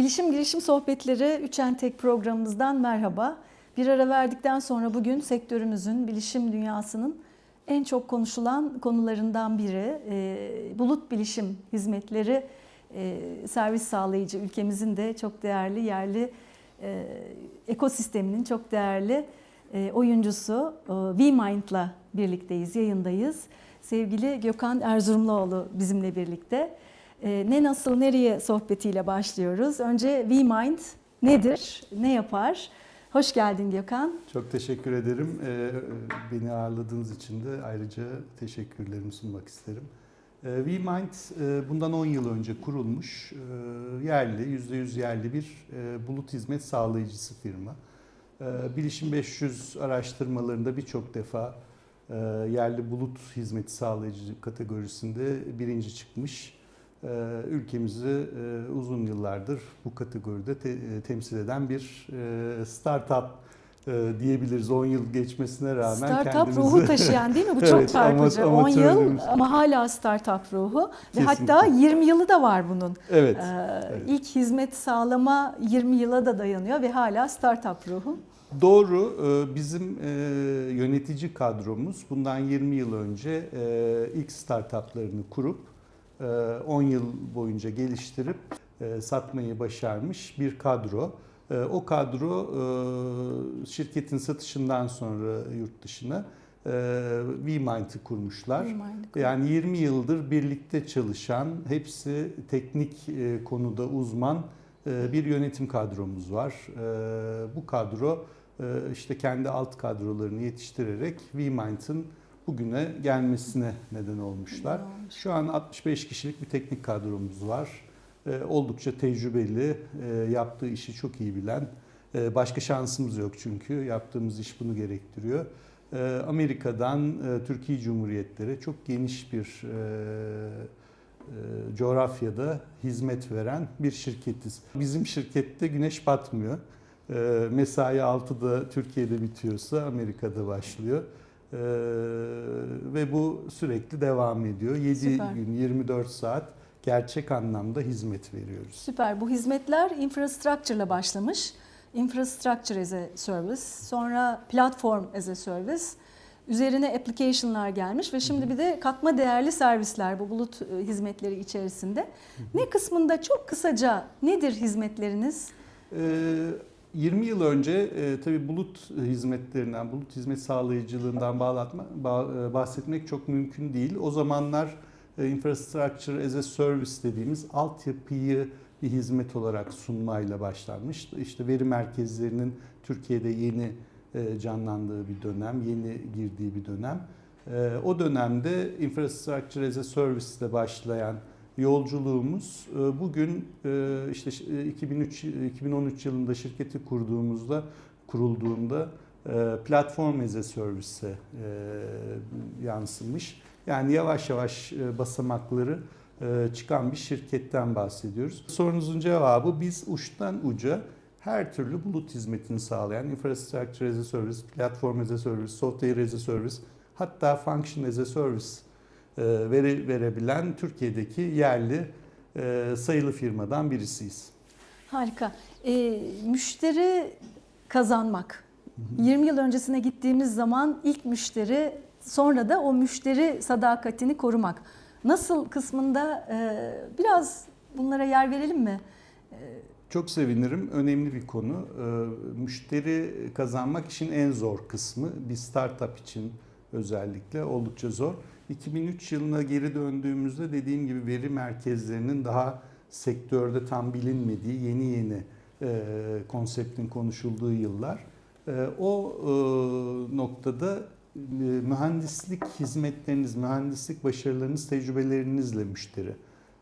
Bilişim Girişim Sohbetleri Üçentek programımızdan merhaba. Bir ara verdikten sonra bugün sektörümüzün, bilişim dünyasının en çok konuşulan konularından biri e, bulut bilişim hizmetleri e, servis sağlayıcı ülkemizin de çok değerli yerli e, ekosisteminin çok değerli e, oyuncusu e, VMind'la birlikteyiz, yayındayız. Sevgili Gökhan Erzurumluoğlu bizimle birlikte. E, ne nasıl nereye sohbetiyle başlıyoruz. Önce VMind nedir, ne yapar? Hoş geldin Gökhan. Çok teşekkür ederim. Ee, beni ağırladığınız için de ayrıca teşekkürlerimi sunmak isterim. Ee, VMind e, bundan 10 yıl önce kurulmuş e, yerli, %100 yerli bir e, bulut hizmet sağlayıcısı firma. Bilişim 500 araştırmalarında birçok defa yerli bulut hizmeti sağlayıcı kategorisinde birinci çıkmış. Ee, ülkemizi e, uzun yıllardır bu kategoride te- e, temsil eden bir e, startup diyebiliriz. 10 yıl geçmesine rağmen startup kendimizi... ruhu taşıyan değil mi? Bu çok Evet, çarpıcı. ama- 10 yıl ama hala startup ruhu ve Kesinlikle. hatta 20 yılı da var bunun. Evet. Ee, evet. İlk hizmet sağlama 20 yıla da dayanıyor ve hala startup ruhu. Doğru. Bizim yönetici kadromuz bundan 20 yıl önce ilk startuplarını kurup 10 yıl boyunca geliştirip e, satmayı başarmış bir kadro. E, O kadro e, şirketin satışından sonra yurt dışına e, VMind'i kurmuşlar. Yani 20 yıldır birlikte çalışan, hepsi teknik konuda uzman bir yönetim kadromuz var. Bu kadro işte kendi alt kadrolarını yetiştirerek VMind'ın bugüne gelmesine neden olmuşlar. Şu an 65 kişilik bir teknik kadromuz var. E, Oldukça tecrübeli, e, yaptığı işi çok iyi bilen, e, başka şansımız yok çünkü yaptığımız iş bunu gerektiriyor. E, Amerika'dan e, Türkiye Cumhuriyetleri çok geniş bir e, coğrafyada hizmet veren bir şirketiz. Bizim şirkette güneş batmıyor. E, Mesai 6'da Türkiye'de bitiyorsa Amerika'da başlıyor. E, Ve bu sürekli devam ediyor. 7 Süper. gün 24 saat gerçek anlamda hizmet veriyoruz. Süper. Bu hizmetler infrastructure ile başlamış. Infrastructure as a service, sonra platform as a service, üzerine application'lar gelmiş ve şimdi bir de katma değerli servisler bu bulut e, hizmetleri içerisinde. Ne kısmında çok kısaca nedir hizmetleriniz? Ee, 20 yıl önce e, tabii bulut hizmetlerinden, bulut hizmet sağlayıcılığından bağlatma, ba- e, bahsetmek çok mümkün değil. O zamanlar e, infrastructure as a service dediğimiz altyapıyı bir hizmet olarak sunmayla başlanmış. İşte veri merkezlerinin Türkiye'de yeni e, canlandığı bir dönem, yeni girdiği bir dönem. E, O dönemde infrastructure as a service ile başlayan yolculuğumuz e, bugün e, işte e, 2003 2013 yılında şirketi kurduğumuzda kurulduğunda e, platform as a service'e e, yansımış. Yani yavaş yavaş e, basamakları e, çıkan bir şirketten bahsediyoruz. Sorunuzun cevabı biz uçtan uca her türlü bulut hizmetini sağlayan infrastructure as a service, platform as a service, software as a service, hatta function as a service e, veri verebilen Türkiye'deki yerli e, sayılı firmadan birisiyiz. Harika. E, müşteri kazanmak. 20 yıl öncesine gittiğimiz zaman ilk müşteri sonra da o müşteri sadakatini korumak. Nasıl kısmında e, biraz bunlara yer verelim mi? Çok sevinirim. Önemli bir konu. E, Müşteri kazanmak işin en zor kısmı. Bir startup için özellikle oldukça zor. 2003 yılına geri döndüğümüzde dediğim gibi veri merkezlerinin daha sektörde tam bilinmediği yeni yeni e, konseptin konuşulduğu yıllar. E, o e, noktada e, mühendislik hizmetleriniz, mühendislik başarılarınız, tecrübelerinizle müşteri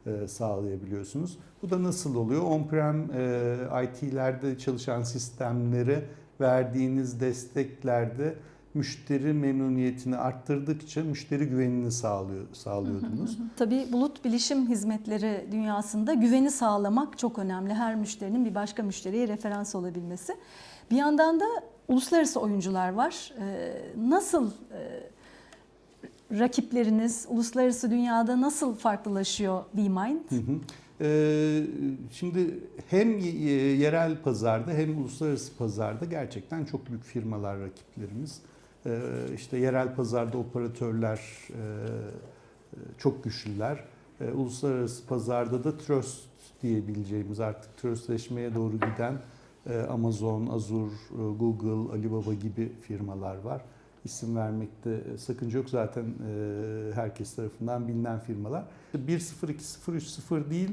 e, sağlayabiliyorsunuz. Bu da nasıl oluyor? On-prem e, IT'lerde çalışan sistemlere verdiğiniz desteklerde müşteri memnuniyetini arttırdıkça müşteri güvenini sağlıyor, sağlıyordunuz. Tabii bulut bilişim hizmetleri dünyasında güveni sağlamak çok önemli. Her müşterinin bir başka müşteriye referans olabilmesi. Bir yandan da uluslararası oyuncular var. Ee, Nasıl e, rakipleriniz uluslararası dünyada nasıl farklılaşıyor VMind? Hı hı. e, şimdi hem yerel pazarda hem uluslararası pazarda gerçekten çok büyük firmalar rakiplerimiz. E, işte yerel pazarda operatörler e, çok güçlüler. E, uluslararası pazarda da trust diyebileceğimiz artık trustleşmeye doğru giden e, Amazon, Azure, Google, Alibaba gibi firmalar var. İsim vermekte e, sakınca yok zaten herkes tarafından bilinen firmalar. 1-0, 2-0, 3-0 değil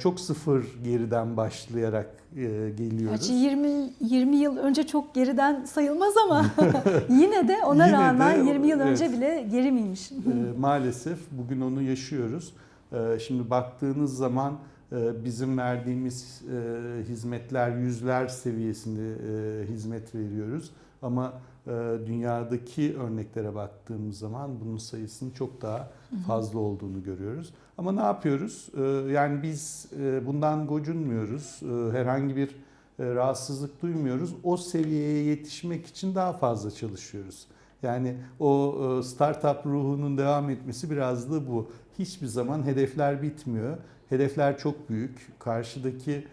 çok sıfır geriden başlayarak e, geliyoruz. Gerçi 20 20 yıl önce çok geriden sayılmaz ama yine de ona Yine rağmen de, 20 yıl önce evet. bile geri miymiş? E, maalesef bugün onu yaşıyoruz. E, şimdi baktığınız zaman e, bizim verdiğimiz e, hizmetler yüzler seviyesinde hizmet veriyoruz. Ama dünyadaki örneklere baktığımız zaman bunun sayısının çok daha fazla olduğunu görüyoruz. Ama ne yapıyoruz? E, yani biz e, bundan gocunmuyoruz. E, herhangi bir e, rahatsızlık duymuyoruz. O seviyeye yetişmek için daha fazla çalışıyoruz. Yani o e, startup ruhunun devam etmesi biraz da bu. Hiçbir zaman hedefler bitmiyor. Hedefler çok büyük. Karşıdaki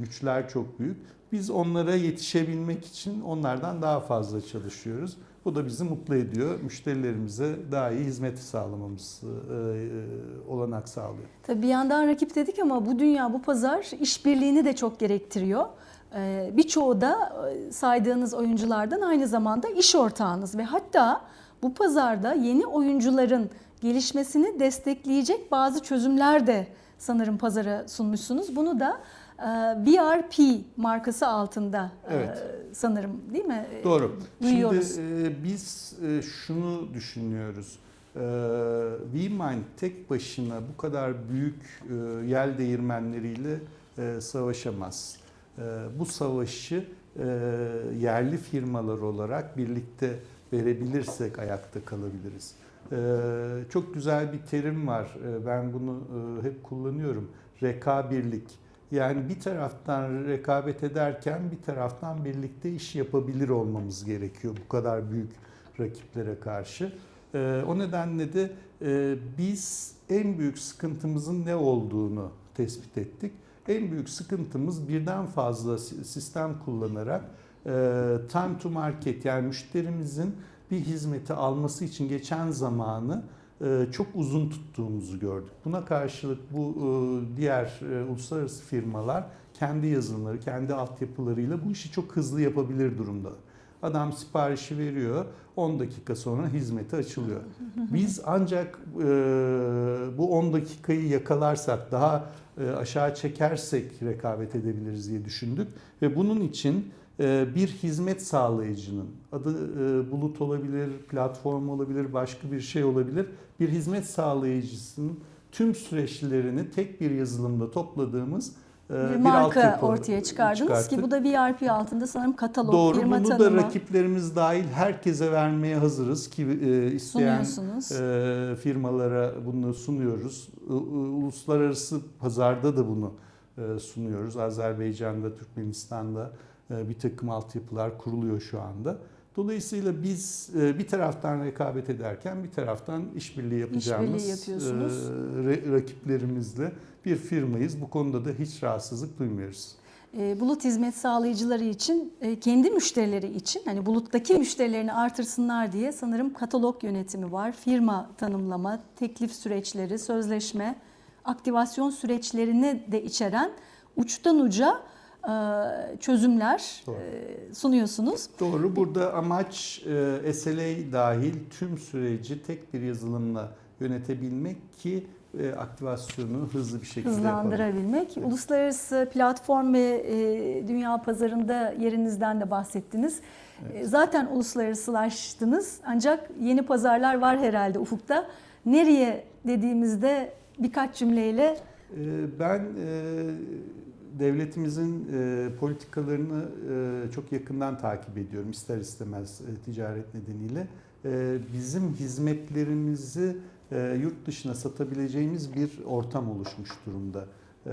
güçler çok büyük. Biz onlara yetişebilmek için onlardan daha fazla çalışıyoruz. Bu da bizi mutlu ediyor. Müşterilerimize daha iyi hizmet sağlamamız e, e, olanak sağlıyor. Tabii bir yandan rakip dedik ama bu dünya, bu pazar işbirliğini de çok gerektiriyor. Ee, Birçoğu da e, saydığınız oyunculardan aynı zamanda iş ortağınız ve hatta bu pazarda yeni oyuncuların gelişmesini destekleyecek bazı çözümler de sanırım pazara sunmuşsunuz. Bunu da e, VRP markası altında e, Evet. sanırım değil mi? Doğru. Duyuyoruz. Şimdi e, biz e, şunu düşünüyoruz. E, VMind tek başına bu kadar büyük e, yel değirmenleriyle e, savaşamaz. E, bu savaşı e, yerli firmalar olarak birlikte verebilirsek ayakta kalabiliriz. E, çok güzel bir terim var. E, ben bunu e, hep kullanıyorum. Rekabirlik. Yani bir taraftan rekabet ederken bir taraftan birlikte iş yapabilir olmamız gerekiyor bu kadar büyük rakiplere karşı. Ee, o nedenle de e, biz en büyük sıkıntımızın ne olduğunu tespit ettik. En büyük sıkıntımız birden fazla si- sistem kullanarak e, time to market yani müşterimizin bir hizmeti alması için geçen zamanı e, çok uzun tuttuğumuzu gördük. Buna karşılık bu e, diğer e, uluslararası firmalar kendi yazılımları, kendi altyapılarıyla bu işi çok hızlı yapabilir durumda. Adam siparişi veriyor, 10 dakika sonra hizmeti açılıyor. Biz ancak e, bu 10 dakikayı yakalarsak, daha e, aşağı çekersek rekabet edebiliriz diye düşündük. Ve bunun için e, bir hizmet sağlayıcının adı e, bulut olabilir, platform olabilir, başka bir şey olabilir. Bir hizmet sağlayıcısının tüm süreçlerini tek bir yazılımda topladığımız e, bir marka altyapı ortaya çıkardınız çıkarttık. ki bu da VRP altında sanırım katalog, Doğru firma bunu da tanımı rakiplerimiz dahil herkese vermeye hazırız ki e, isteyen e, firmalara bunu sunuyoruz. Uluslararası pazarda da bunu e, sunuyoruz. Azerbaycan'da, Türkmenistan'da bir takım altyapılar kuruluyor şu anda. Dolayısıyla biz e, bir taraftan rekabet ederken bir taraftan işbirliği yapacağımız yapıyorsunuz. e, rakiplerimizle bir firmayız. Bu konuda da hiç rahatsızlık duymuyoruz. E, bulut hizmet sağlayıcıları için, e, kendi müşterileri için, hani buluttaki müşterilerini artırsınlar diye sanırım katalog yönetimi var. Firma tanımlama, teklif süreçleri, sözleşme, aktivasyon süreçlerini de içeren uçtan uca e, çözümler Doğru. e, sunuyorsunuz. Doğru. Burada amaç e, SLA dahil tüm süreci tek bir yazılımla yönetebilmek ki e, aktivasyonu hızlı bir şekilde yapalım. hızlandırabilmek. Uluslararası platform ve e, dünya pazarında yerinizden de bahsettiniz. E, Zaten uluslararasılaştınız ancak yeni pazarlar var herhalde ufukta. Nereye dediğimizde birkaç cümleyle E, Ben e, devletimizin e, politikalarını e, çok yakından takip ediyorum ister istemez e, ticaret nedeniyle. E, Bizim hizmetlerimizi e, yurt dışına satabileceğimiz bir ortam oluşmuş durumda. E,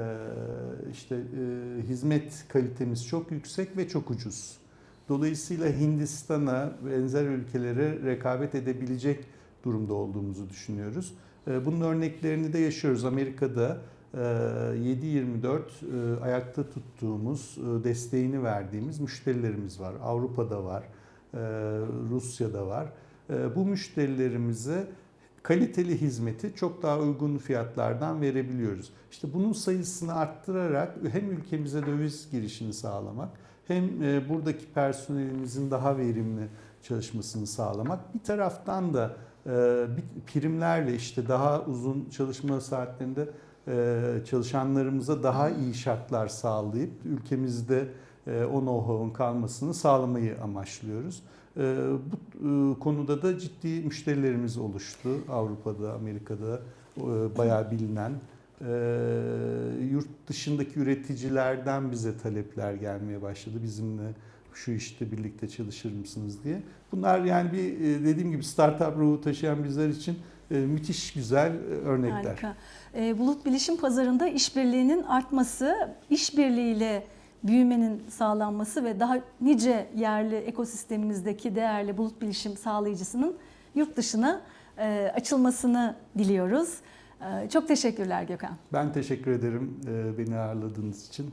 İşte e, hizmet kalitemiz çok yüksek ve çok ucuz. Dolayısıyla Hindistan'a benzer ülkelere rekabet edebilecek durumda olduğumuzu düşünüyoruz. E, Bunun örneklerini de yaşıyoruz. Amerika'da 7-24 e, ayakta tuttuğumuz, e, desteğini verdiğimiz müşterilerimiz var. Avrupa'da var, e, Rusya'da var. Bu müşterilerimize kaliteli hizmeti çok daha uygun fiyatlardan verebiliyoruz. İşte bunun sayısını arttırarak hem ülkemize döviz girişini sağlamak hem buradaki personelimizin daha verimli çalışmasını sağlamak. Bir taraftan da primlerle işte daha uzun çalışma saatlerinde çalışanlarımıza daha iyi şartlar sağlayıp ülkemizde e, o know-how'un kalmasını sağlamayı amaçlıyoruz. E, Bu e, konuda da ciddi müşterilerimiz oluştu. Avrupa'da, Amerika'da e, bayağı bilinen. E, Yurt dışındaki üreticilerden bize talepler gelmeye başladı. Bizimle şu işte birlikte çalışır mısınız diye. Bunlar yani bir e, dediğim gibi startup ruhu taşıyan bizler için e, müthiş güzel e, örnekler. Harika. Ee, Bulut Bilişim Pazarında işbirliğinin artması, işbirliğiyle büyümenin sağlanması ve daha nice yerli ekosistemimizdeki değerli bulut bilişim sağlayıcısının yurt dışına e, açılmasını diliyoruz. E, Çok teşekkürler Gökhan. Ben teşekkür ederim e, beni ağırladığınız için.